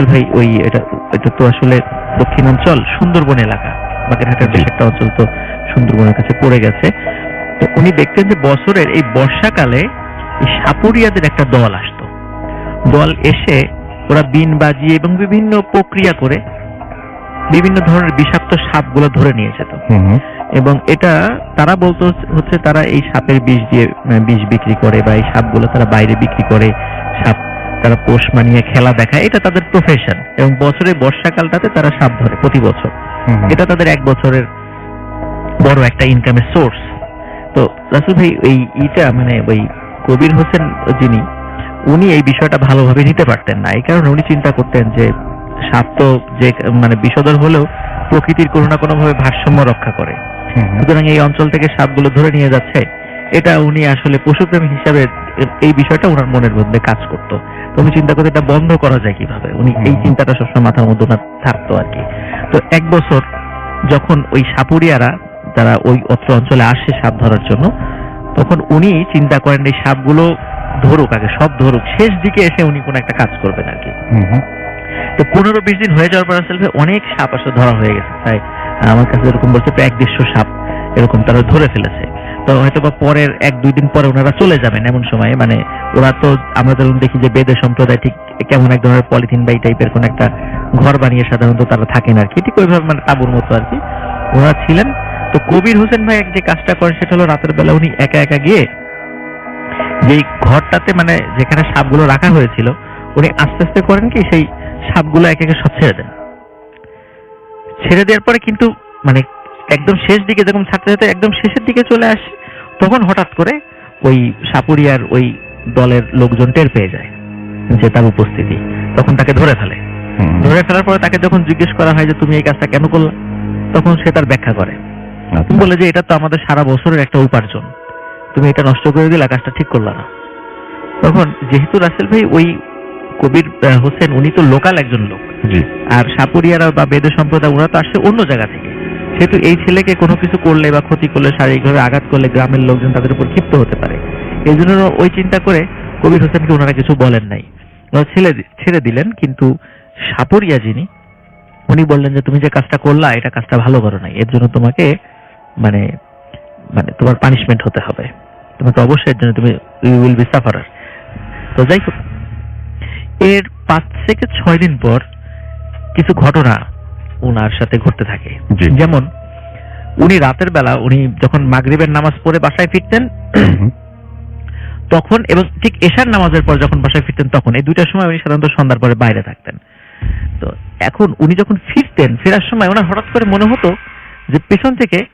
রাসেল ভাই ওই এটা এটা তো আসলে দক্ষিণাঞ্চল সুন্দরবন এলাকা। বাগেরহাটের বেশ একটা অঞ্চল তো সুন্দরবনের কাছে পড়ে গেছে। তো উনি দেখতেন যে বছরের এই বর্ষাকালে সাপুরিয়াদের একটা দল আসতো। দল এসে ওরা বিন বাজিয়ে এবং বিভিন্ন প্রক্রিয়া করে বিভিন্ন ধরনের বিষাক্ত সাপগুলো ধরে নিয়ে যেত। এবং এটা তারা বলতো হচ্ছে তারা এই সাপের বিষ দিয়ে বিষ বিক্রি করে বা এই সাপগুলো তারা বাইরে বিক্রি করে সাপ তারা পোষ মানিয়ে খেলা দেখায় এটা তাদের প্রফেশন এবং বছরের বর্ষাকালটাতে তারা সাপ ধরে প্রতি বছর। এটা তাদের এক বছরের বড় একটা ইনকামের সোর্স তো রাসুল ভাই এই ইটা মানে ওই কবির হোসেন যিনি উনি এই বিষয়টা ভালোভাবে নিতে পারতেন না। এই কারণে উনি চিন্তা করতেন যে সাপ তো যে মানে বিষধর হলেও প্রকৃতির কোনো না কোনো ভাবে ভারসাম্য রক্ষা করে। সুতরাং এই অঞ্চল থেকে সাপগুলো ধরে নিয়ে যাচ্ছে। এটা উনি আসলে পশুপ্রেমী হিসাবে এই বিষয়টা ওনার মনের মধ্যে কাজ করতো। তো উনি চিন্তা করতে এটা বন্ধ করা যায় কীভাবে? উনি এই চিন্তাটা সবসময় মাথার মধ্যে ওনার থাকতো আর কি। তো এক বছর যখন ওই সাপুরিয়ারা যারা ওই অত্র অঞ্চলে আসে সাপ ধরার জন্য তখন উনি চিন্তা করেন এই সাপগুলো ধরুক আগে সব ধরুক শেষ দিকে এসে উনি কোনো একটা কাজ করবেন আর কি। তো পনেরো বিশ দিন হয়ে যাওয়ার পর আসলে অনেক সাপ আসলে ধরা হয়ে গেছে। তাই আমার কাছে এরকম বলছে প্রায় এক দেড়শো সাপ এরকম তারা ধরে ফেলেছে। তো হয়তো বা পরের এক, দুই দিন পরে ওনারা চলে যাবেন এমন সময়। মানে ওরা তো আমরা যেরকম দেখি যে বেদের সম্প্রদায় ঠিক কেমন এক ধরনের পলিথিন বা এই টাইপের কোন একটা ঘর বানিয়ে সাধারণত তারা থাকেন আর কি। ঠিক ওইভাবে মানে তাবুর মতো আর কি। ওনারা ছিলেন। তো কবির হোসেন ভাই এক যে কাজটা করেন সেটা হলো রাতের বেলা উনি একা একা গিয়ে যেই ঘরটাতে মানে যেখানে সাপগুলো রাখা হয়েছিল, উনি আস্তে আস্তে করেন কি সেই সাপগুলো এক একে সব ছেড়ে দেন। ছেড়ে দেওয়ার পরে কিন্তু মানে একদম শেষ দিকে যখন ছাড়তে ছাড়তে একদম শেষের দিকে চলে আসে তখন হঠাৎ করে ওই সাপুরিয়ার ওই দলের লোকজন টের পেয়ে যায় যে তার উপস্থিতি। তখন তাকে ধরে ফেলে। ধরে ফেলার পরে তাকে যখন জিজ্ঞেস করা হয় যে তুমি এই কাজটা কেন করলা তখন সে তার ব্যাখ্যা করে। আচ্ছা। বলে যে এটা তো আমাদের সারা বছরের একটা উপার্জন। তুমি এটা নষ্ট করে দিলা কাজটা ঠিক করলা না। তখন যেহেতু রাসেল ভাই ওই কবির হোসেন উনি তো লোকাল একজন লোক। আর সাপুরিয়ারা বা বেদ সম্প্রদায় ওরা তো আসছে অন্য জায়গা থেকে। সেহেতু এই ছেলেকে কোনো কিছু করলে বা ক্ষতি করলে, শারীরিকভাবে আঘাত করলে গ্রামের লোকজন তাদের উপর ক্ষিপ্ত হতে পারে। এই জন্য ওই চিন্তা করে কবির হোসেনকে ওনারা কিছু বলেন নাই। ছেড়ে ছেড়ে দিলেন, কিন্তু সাপুরিয়া যিনি, উনি বললেন যে, তুমি যে কাজটা করলা, এটা কাজটা ভালো করো নাই। এর জন্য তোমাকে মানে মানে তোমার পানিশমেন্ট হতে হবে। তোমাকে অবশ্যই এর জন্য তুমি ইউ উইল বি সাফারার তো যাই হোক, এর পাঁচ থেকে ছয় দিন পর কিছু ঘটনা ওনার সাথে ঘটতে থাকে যেমন উনি রাতের বেলা উনি যখন মাগরিবের নামাজ পড়ে বাসায় ফিরতেন। তখন এবং ঠিক এশার নামাজের পর যখন বাসায় ফিরতেন তখন এই দুইটার সময় উনি সাধারণত সন্ধ্যার পরে বাইরে থাকতেন তো এখন উনি যখন ফিরতেন ফেরার সময় ওনার হঠাৎ করে মনে হতো যে পেছন থেকে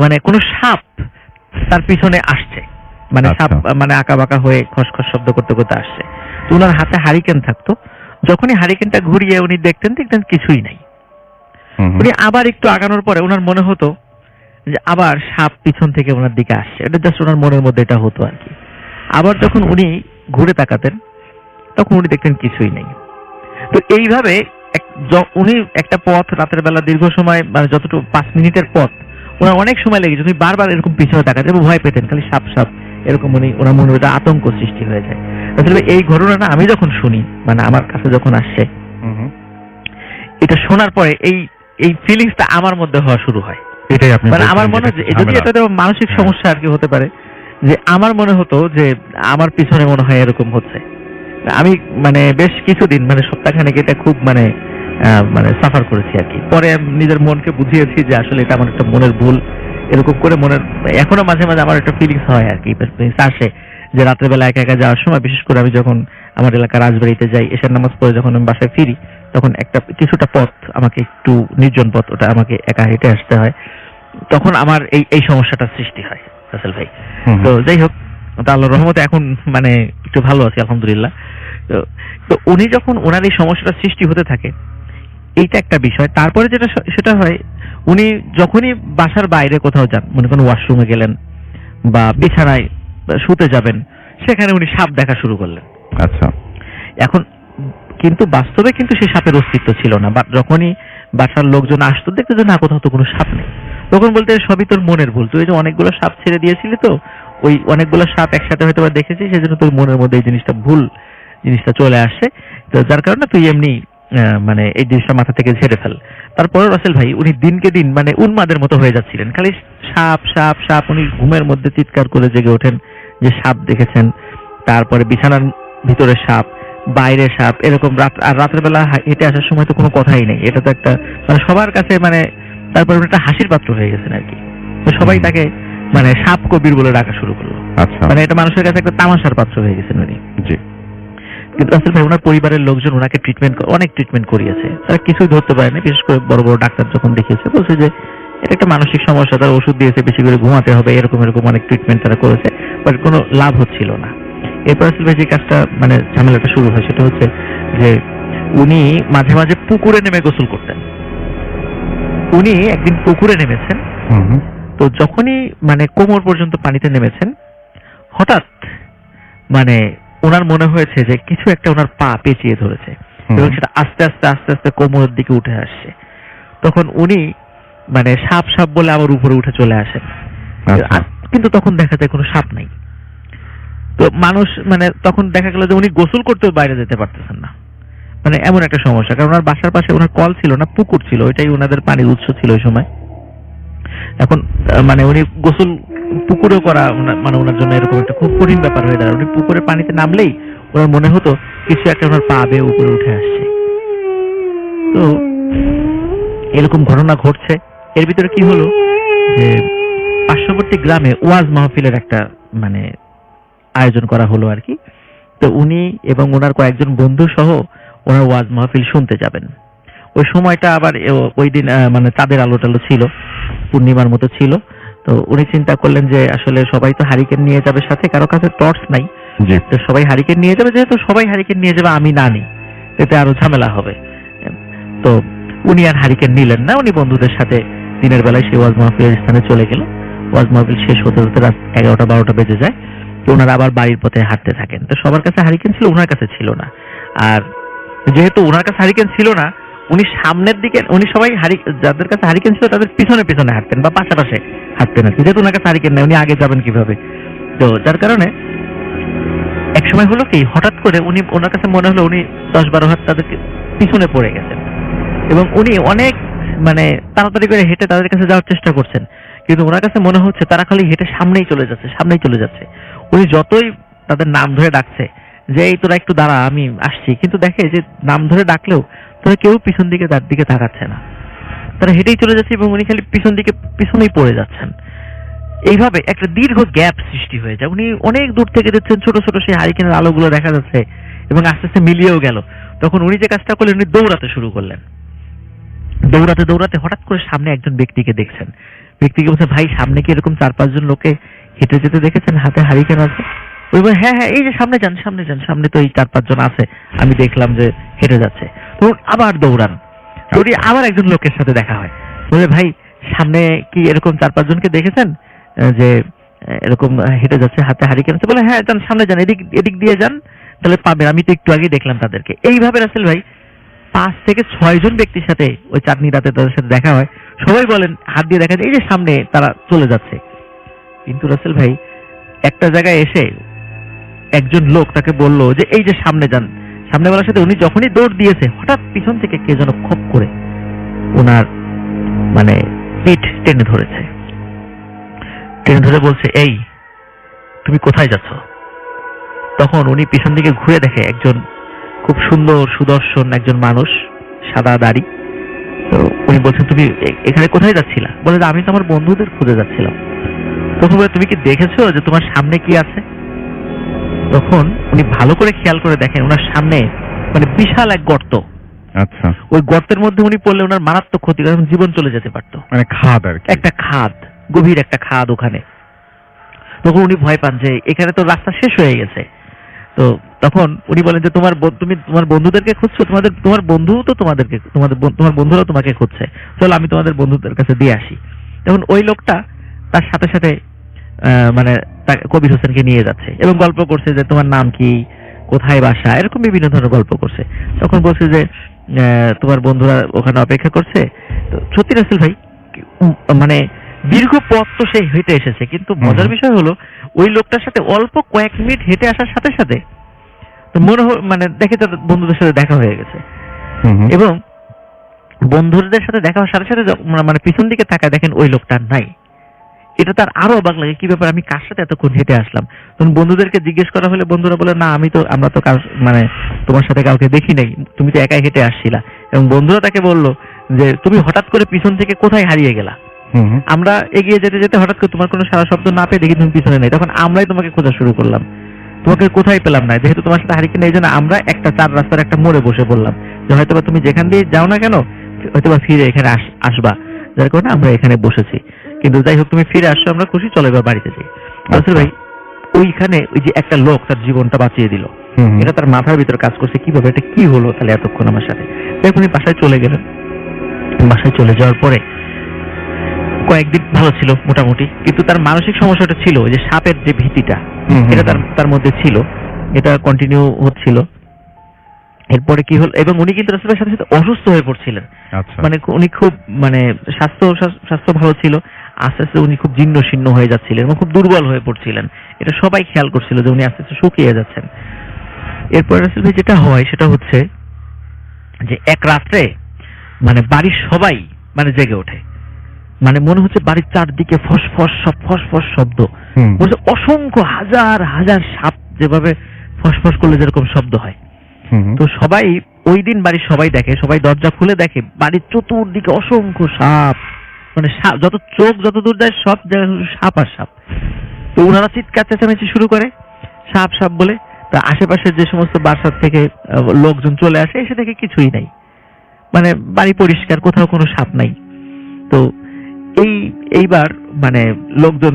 মানে কোনো সাপ তার পিছনে আসছে মানে আচ্ছা। সাপ মানে আঁকা বাঁকা হয়ে খসখস শব্দ করতে করতে আসছে তো ওনার হাতে হারিকেন থাকতো যখনই হারিকেনটা ঘুরিয়ে উনি দেখতেন দেখতেন কিছুই নাই। উনি আবার একটু আগানোর পরে ওনার মনে হতো যে আবার সাপ পিছন থেকে ওনার দিকে আসছে। এটা জাস্ট ওনার মনের মধ্যে এটা হতো আর কি। আবার যখন উনি ঘুরে তাকাতেন তখন উনি দেখতেন কিছুই নেই। তো এইভাবে উনি একটা পথ রাতের বেলা দীর্ঘ সময় মানে যতটুকু পাঁচ মিনিটের পথ ওনার অনেক সময় লেগেছে। উনি বারবার এরকম পিছনে তাকাতেন এবং ভয় পেতেন খালি সাপ সাপ এরকম উনি ওনার মনে একটা আতঙ্ক সৃষ্টি হয়ে যায়। আসলে এই ঘটনাটা আমি যখন শুনি মানে আমার কাছে যখন আসছে। এটা শোনার পরে এই এই ফিলিংসটা আমার মধ্যে হওয়া শুরু হয়। এটাই আপনি মানে আমার মনে হয় যদি এটা মানসিক হ্যাঁ। সমস্যা আর কি হতে পারে যে আমার মনে হতো যে আমার পিছনে মনে হয় এরকম হচ্ছে। আমি মানে বেশ কিছুদিন মানে সপ্তাহখানেক এটা খুব মানে মানে সাফার করেছি আর কি। পরে নিজের মনকে বুঝিয়েছি যে আসলে এটা আমার একটা মনের ভুল। এরকম করে মনের এখনও মাঝে মাঝে আমার একটা ফিলিংস হয় আর কি। আসে যে রাতের বেলা একা একা যাওয়ার সময় বিশেষ করে আমি যখন আমার এলাকার রাজবাড়িতে যাই এসার নামাজ পড়ে যখন আমি বাসায় ফিরি তখন একটা কিছুটা পথ আমাকে একটু নির্জন পথ ওটা আমাকে একা হেঁটে আসতে হয়। তখন আমার এই এই সমস্যাটা সৃষ্টি হয় রাসেল ভাই। তো যাই হোক তো আল্লাহর রহমতে এখন মানে একটু ভালো আছি আলহামদুলিল্লাহ। তো তো উনি যখন ওনার এই সমস্যাটা সৃষ্টি হতে থাকে এইটা একটা বিষয়। তারপরে যেটা সেটা হয় উনি যখনই বাসার বাইরে কোথাও যান মনে করেন ওয়াশরুমে গেলেন বা বিছানায় শুতে যাবেন সেখানে উনি সাপ দেখা শুরু করলেন। আচ্ছা। এখন কিন্তু বাস্তবে কিন্তু সে সাপের অস্তিত্ব ছিল না। বা যখনই বাসার লোকজন আসতো, দেখতে যে না, কোথাও তো কোনো সাপ নেই। তখন বলতে সবই তোর মনের ভুল। তুই যে অনেকগুলো সাপ ছেড়ে দিয়েছিলি তো, ওই অনেকগুলো সাপ একসাথে হয়তো বা দেখেছিস, সেজন্য তোর মনের মধ্যে এই জিনিসটা ভুল জিনিসটা চলে আসে। তো যার কারণে তুই এমনি মানে এই জিনিসটা মাথা থেকে ঝেড়ে ফেল। তারপরে রাসেল ভাই, উনি দিনকে দিন মানে উন্মাদের মতো হয়ে যাচ্ছিলেন। খালি সাপ সাপ সাপ, উনি ঘুমের মধ্যে চিৎকার করে জেগে ওঠেন যে সাপ দেখেছেন। তারপরে বিছানার ভিতরে সাপ বাইরে সাপ এরকম রাত আর রাতের বেলা হেঁটে আসার সময় তো কোনো কথাই নেই। এটা তো একটা মানে সবার কাছে মানে তারপরে একটা হাসির পাত্র হয়ে গেছেন আর কি তো সবাই তাকে মানে সাপ কবির বলে ডাকা শুরু করল। আচ্ছা। মানে এটা মানুষের কাছে একটা তামাশার পাত্র হয়ে গেছেন উনি। জি। কিন্তু আসলে ভাই ওনার পরিবারের লোকজন ওনাকে ট্রিটমেন্ট অনেক ট্রিটমেন্ট করিয়েছে। তারা কিছুই ধরতে পারেনি বিশেষ করে বড় বড় ডাক্তার যখন দেখিয়েছে বলছে যে এটা একটা মানসিক সমস্যা তার ওষুধ দিয়েছে বেশি করে ঘুমাতে হবে এরকম এরকম অনেক ট্রিটমেন্ট তারা করেছে বাট কোনো লাভ হচ্ছিল না। এরপর আসলে যে কাজটা মানে ঝামেলাটা শুরু হয় সেটা হচ্ছে যে উনি মাঝে মাঝে পুকুরে নেমে গোসল করতেন। উনি একদিন পুকুরে নেমেছেন। তো যখনই মানে কোমর পর্যন্ত পানিতে নেমেছেন হঠাৎ মানে ওনার মনে হয়েছে যে কিছু একটা ওনার পা পেঁচিয়ে ধরেছে। এবং সেটা আস্তে আস্তে আস্তে আস্তে কোমরের দিকে উঠে আসছে। তখন উনি মানে সাপ সাপ বলে আবার উপরে উঠে চলে আসেন। আচ্ছা। কিন্তু তখন দেখা যায় কোনো সাপ নাই। তো মানুষ মানে তখন দেখা গেল যে উনি গোসল করতেও বাইরে যেতে পারতেছেন না। মানে এমন একটা সমস্যা, কারণ ওনার বাসার পাশে ওনার কল ছিল না, পুকুর ছিল, ওইটাই ওনাদের পানির উৎস ছিল ওই সময়। এখন মানে উনি গোসল পুকুরেও করা মানে ওনার জন্য এরকম একটা খুব কঠিন ব্যাপার হয়ে দাঁড়ায়। উনি পুকুরে পানিতে নামলেই ওনার মনে হতো কিছু একটা ওনার পা বেয়ে উপরে উঠে আসছে। তো এরকম ঘটনা ঘটছে। এর ভিতরে কি হলো? যে পার্শ্ববর্তী গ্রামে ওয়াজ মাহফিলের একটা মানে আয়োজন করা হলো আর কি। তো উনি এবং ওনার কয়েকজন বন্ধু সহ ওনার ওয়াজ মাহফিল শুনতে যাবেন। ওই সময়টা আবার ওই দিন মানে তাদের আলো টালো ছিল পূর্ণিমার মতো ছিল। তো উনি চিন্তা করলেন যে আসলে সবাই তো হারিকেন নিয়ে যাবে সাথে কারও কাছে টর্চ নাই। তো সবাই হারিকেন নিয়ে যাবে যেহেতু সবাই হারিকেন নিয়ে যাবে আমি না নিই। এতে আরও ঝামেলা হবে। তো উনি আর হারিকেন নিলেন না উনি বন্ধুদের সাথে দিনের বেলায় সেই ওয়াজ মাহফিলের স্থানে চলে গেল। ওয়াজ মাহফিল শেষ হতে হতে রাত এগারোটা বারোটা বেজে যায়। ওনারা আবার বাড়ির পথে হাঁটতে থাকেন। তো সবার কাছে হারিকেন ছিল, ওনার কাছে ছিল না। আর যেহেতু ওনার কাছে হারিকেন ছিল না, উনি সামনের দিকে, উনি সবাই হারি, যাদের কাছে হারিকেন ছিল, তাদের পিছনে পিছনে হাঁটতেন বা পাশাপাশি হাঁটতেন আর কি। যেহেতু ওনার কাছে হারিকেন নেই, উনি আগে যাবেন কীভাবে? তো যার কারণে এক সময় হলো কি, হঠাৎ করে উনি, ওনার কাছে মনে হলো উনি দশ বারো হাত তাদেরকে পিছনে পড়ে গেছেন। এবং উনি অনেক মানে তাড়াতাড়ি করে হেঁটে তাদের কাছে যাওয়ার চেষ্টা করছেন। কিন্তু ওনার কাছে মনে হচ্ছে তারা খালি হেঁটে সামনেই চলে যাচ্ছে, সামনেই চলে যাচ্ছে। উনি যতই তাদের নাম ধরে ডাকছে যে, এই তোরা একটু দাঁড়া, আমি আসছি। কিন্তু দেখে যে, নাম ধরে ডাকলেও তোরা কেউ পিছন দিকে তার দিকে তাকাচ্ছে না। তারা হেঁটেই চলে যাচ্ছে এবং উনি খালি পিছন দিকে, পিছনেই পড়ে যাচ্ছেন। এইভাবে একটা দীর্ঘ গ্যাপ সৃষ্টি হয়ে যায়। উনি অনেক দূর থেকে দেখছেন ছোট ছোট সেই হারিকেনের আলোগুলো দেখা যাচ্ছে এবং আস্তে আস্তে মিলিয়েও গেল। তখন উনি যে কাজটা করলেন, উনি দৌড়াতে শুরু করলেন। দৌড়াতে দৌড়াতে হঠাৎ করে সামনে একজন ব্যক্তিকে দেখছেন। ব্যক্তিকে বলছে, ভাই, সামনে কি এরকম চার, পাঁচজন লোকে হেঁটে যেতে দেখেছেন? হাতে হারিকেন আছে? ওই বলে হ্যাঁ হ্যাঁ এই যে সামনে যান সামনে যান সামনে তো এই চার পাঁচজন আছে। আমি দেখলাম যে হেঁটে যাচ্ছে। তখন আবার দৌড়ান। দৌড়িয়ে আবার একজন লোকের সাথে দেখা হয়। বলে ভাই সামনে কি এরকম চার পাঁচজনকে দেখেছেন? যে এরকম হেঁটে যাচ্ছে হাতে হারিকেন আছে? বলে হ্যাঁ যান সামনে যান এদিক এদিক দিয়ে যান তাহলে পাবেন। আমি তো একটু আগে দেখলাম তাদেরকে। এইভাবে রাসেল ভাই পাঁচ থেকে ছয় জন ব্যক্তির সাথে ওই চাটনি রাতে তাদের সাথে দেখা হয়। সবাই বলেন হাত দিয়ে দেখা যায় এই যে সামনে তারা চলে যাচ্ছে। কিন্তু রাসেল ভাই, একটা জায়গায় এসে একজন লোক তাকে বলল যে, এই যে সামনে যান। সামনে বলার সাথে উনি যখনই দৌড় দিয়েছে, হঠাৎ পিছন থেকে কে যেন খপ করে ওনার মানে পিঠ টেনে ধরেছে। টেনে ধরে বলছে, এই, তুমি কোথায় যাচ্ছ? তখন উনি পিছন দিকে ঘুরে দেখে একজন খুব সুন্দর সুদর্শন একজন মানুষ, সাদা দাড়ি। তো উনি বলছেন, তুমি এখানে কোথায় যাচ্ছিলা? বলে, আমি তো আমার বন্ধুদের খুঁজে যাচ্ছিলাম। তখন তুমি কি দেখেছ যে তোমার সামনে কি আছে? তখন উনি ভালো করে খেয়াল করে দেখেন ওনার সামনে মানে বিশাল এক গর্ত। আচ্ছা। ওই গর্তের মধ্যে উনি পড়লে ওনার মারাত্মক ক্ষতি কারণ জীবন চলে যেতে পারতো। মানে খাদ আর একটা খাদ গভীর একটা খাদ ওখানে। তখন উনি ভয় পান যে এখানে তো রাস্তা শেষ হয়ে গেছে। তো তখন উনি বলেন যে তোমার তুমি তোমার বন্ধুদেরকে খুঁজছো? তোমাদের তোমার বন্ধু তো তোমাদেরকে তোমাদের তোমার বন্ধুরাও তোমাকে খুঁজছে। চলো আমি তোমাদের বন্ধুদের কাছে দিয়ে আসি। তখন ওই লোকটা তার সাথে সাথে মানে কবির হোসেনকে নিয়ে যাচ্ছে এবং গল্প করছে যে তোমার নাম কি কোথায় বাসা এরকম বিভিন্ন ধরনের গল্প করছে। তখন বলছে যে তোমার বন্ধুরা ওখানে অপেক্ষা করছে। সত্যি রাসেল ভাই মানে দীর্ঘ পথ তো সে হেঁটে এসেছে কিন্তু মজার বিষয় হলো ওই লোকটার সাথে অল্প কয়েক মিনিট হেঁটে আসার সাথে সাথে তো মনে হয় মানে দেখে তার বন্ধুদের সাথে দেখা হয়ে গেছে। এবং বন্ধুদের সাথে দেখা হওয়ার সাথে সাথে মানে পিছন দিকে তাকায় দেখেন ওই লোকটা নাই। এটা তার আরও অবাক লাগে কি ব্যাপার আমি কার সাথে এতক্ষণ হেঁটে আসলাম? তখন বন্ধুদেরকে জিজ্ঞেস করা হলে বন্ধুরা বলে না আমি তো আমরা তো কার মানে তোমার সাথে কাউকে দেখি নাই তুমি তো একাই হেঁটে আসছিলা। এবং বন্ধুরা তাকে বলল যে তুমি হঠাৎ করে পিছন থেকে কোথায় হারিয়ে গেলা। আমরা এগিয়ে যেতে যেতে হঠাৎ করে তোমার কোনো সারা শব্দ না পেয়ে দেখি তুমি পিছনে নেই। তখন আমরাই তোমাকে খোঁজা শুরু করলাম। তোমাকে কোথায় পেলাম না যেহেতু তোমার সাথে হারিকেন এই জন্য আমরা একটা চার রাস্তার একটা মোড়ে বসে পড়লাম। যে হয়তোবা তুমি যেখান দিয়ে যাও না কেন হয়তোবা ফিরে এখানে আস- আসবা। যার কারণে আমরা এখানে বসেছি। কিন্তু যাই হোক তুমি ফিরে আসছো আমরা খুশি চলো এবার বাড়িতে যাই। আসলে ভাই ওইখানে ওই যে একটা লোক তার জীবনটা বাঁচিয়ে দিল। এটা তার মাথার ভিতর কাজ করছে কীভাবে এটা কি হলো তাহলে এতক্ষণ আমার সাথে? যাই উনি বাসায় চলে গেলেন। বাসায় চলে যাওয়ার পরে কয়েকদিন ভালো ছিল মোটামুটি কিন্তু তার মানসিক সমস্যাটা ছিল যে সাপের যে ভীতিটা। এটা তার তার মধ্যে ছিল এটা কন্টিনিউ হচ্ছিল। এরপরে কি হলো এবং উনি কিন্তু রাসূলের সাথে সাথে অসুস্থ হয়ে পড়ছিলেন। আচ্ছা। মানে উনি খুব মানে স্বাস্থ্য স্বাস্থ্য ভালো ছিল। আস্তে আস্তে উনি খুব জীর্ণ শীর্ণ হয়ে যাচ্ছিলেন এবং খুব দুর্বল হয়ে পড়ছিলেন। এটা সবাই খেয়াল করছিল যে উনি আস্তে আস্তে শুকিয়ে যাচ্ছেন। এরপরে রাসূল ভাই যেটা হয় সেটা হচ্ছে যে এক রাত্রে মানে বাড়ির সবাই মানে জেগে ওঠে। মানে মনে হচ্ছে বাড়ির চারদিকে ফস ফস সব ফস ফস শব্দ বলছে অসংখ্য হাজার হাজার সাপ যেভাবে ফসফস করলে যেরকম শব্দ হয়। তো সবাই ওই দিন বাড়ির সবাই দেখে সবাই দরজা খুলে দেখে বাড়ির চতুর্দিকে অসংখ্য সাপ মানে সাপ যত চোখ যত দূর যায় সব জায়গায় শুধু সাপ আর সাপ। তো ওনারা চিৎকার চেঁচামেচি শুরু করে সাপ সাপ বলে। তা আশেপাশের যে সমস্ত বাসার থেকে লোকজন চলে আসে এসে দেখে কিছুই নাই। মানে বাড়ি পরিষ্কার কোথাও কোনো সাপ নাই। তো এই এইবার মানে লোকজন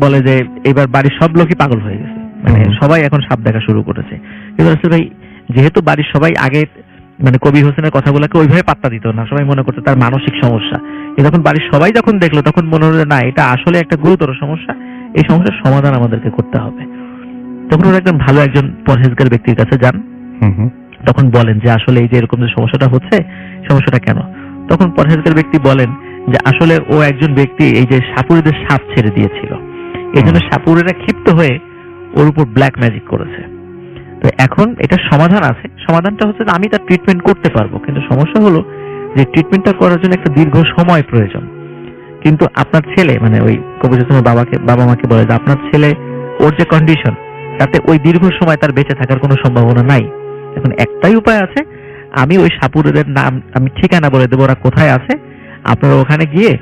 বলে যে এইবার বাড়ির সব লোকই পাগল হয়ে গেছে। মানে সবাই এখন সাপ দেখা শুরু করেছে। এবার আসলে ভাই যেহেতু বাড়ির সবাই আগে মানে কবির হোসেনের কথাগুলোকে ওইভাবে পাত্তা দিত না সবাই মনে করতো তার মানসিক সমস্যা। এ যখন বাড়ির সবাই যখন দেখল তখন মনে হলো না এটা আসলে একটা গুরুতর সমস্যা এই সমস্যার সমাধান আমাদেরকে করতে হবে। তখন ওরা একজন ভালো একজন পরহেজগার ব্যক্তির কাছে যান। তখন বলেন যে আসলে এই যে এরকম যে সমস্যাটা হচ্ছে সমস্যাটা কেন? তখন পরহেজগার ব্যক্তি বলেন যে আসলে ও একজন ব্যক্তি এই যে সাপুরেদের সাপ ছেড়ে দিয়েছিল। এই জন্য সাপুরেরা ক্ষিপ্ত হয়ে ওর উপর ব্ল্যাক ম্যাজিক করেছে। তো এখন এটা সমাধান আছে। সমাধানটা হচ্ছে আমি তার ট্রিটমেন্ট করতে পারব। কিন্তু সমস্যা হলো যে ট্রিটমেন্টটা করার জন্য একটা দীর্ঘ সময় প্রয়োজন। কিন্তু আপনার ছেলে মানে ওই হোসেনের বাবাকে বাবা মাকে বলে যে আপনার ছেলে, ওর যে কন্ডিশন তাতে ওই দীর্ঘ সময় তার বেঁচে থাকার কোনো সম্ভাবনা নাই। এখন একটাই উপায় আছে, আমি ওই সাপুরেদের নাম, আমি ঠিকানা বলে দেবো, ওরা কোথায় আছে, আপনারা ওখানে গিয়ে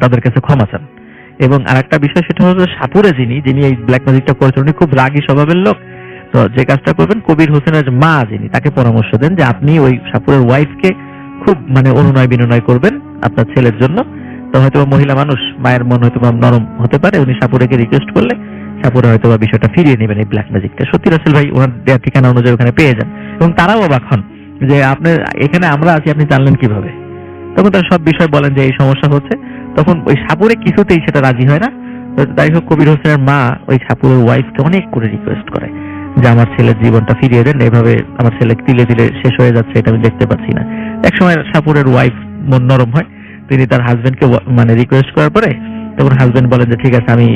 তাদের কাছে ক্ষমা চান। এবং আর একটা বিষয় সেটা হচ্ছে সাপুরে যিনি যিনি এই ব্ল্যাক ম্যাজিকটা করেছেন, উনি খুব রাগী স্বভাবের লোক। তো যে কাজটা করবেন, কবির হোসেনের মা যিনি, তাকে পরামর্শ দেন যে আপনি ওই সাপুরের ওয়াইফকে খুব মানে অনুনয় বিনয় করবেন আপনার ছেলের জন্য। তো হয়তো মহিলা মানুষ, মায়ের মন হয়তো নরম হতে পারে, উনি সাপুরেকে রিকোয়েস্ট করলে সাপুরে হয়তো বা বিষয়টা ফিরিয়ে নেবেন এই ব্ল্যাক ম্যাজিকটা সত্যি রাসেল ভাই, ওনার দেওয়ার ঠিকানা অনুযায়ী ওখানে পেয়ে যান। এবং তারাও অবাক হন যে আপনি, এখানে আমরা আছি, আপনি জানলেন কীভাবে? তখন তারা সব বিষয় বলেন যে এই সমস্যা হচ্ছে। তখন ওই সাপুরে কিছুতেই সেটা রাজি হয় না। তো যাই হোক, কবির হোসেনের মা ওই সাপুরের ওয়াইফকে অনেক করে রিকোয়েস্ট করে। যে আমার ছেলের জীবনটা ফিরিয়ে দেন, এভাবে আমার ছেলে তিলে তিলে শেষ হয়ে যাচ্ছে এটা আমি দেখতে পাচ্ছি না। এক সময় সাপুরের ওয়াইফ মন নরম হয়, তিনি তার হাজবেন্ডকে মানে রিকোয়েস্ট করার পরে তখন হাজবেন্ড বলেন যে, ঠিক আছে, আমি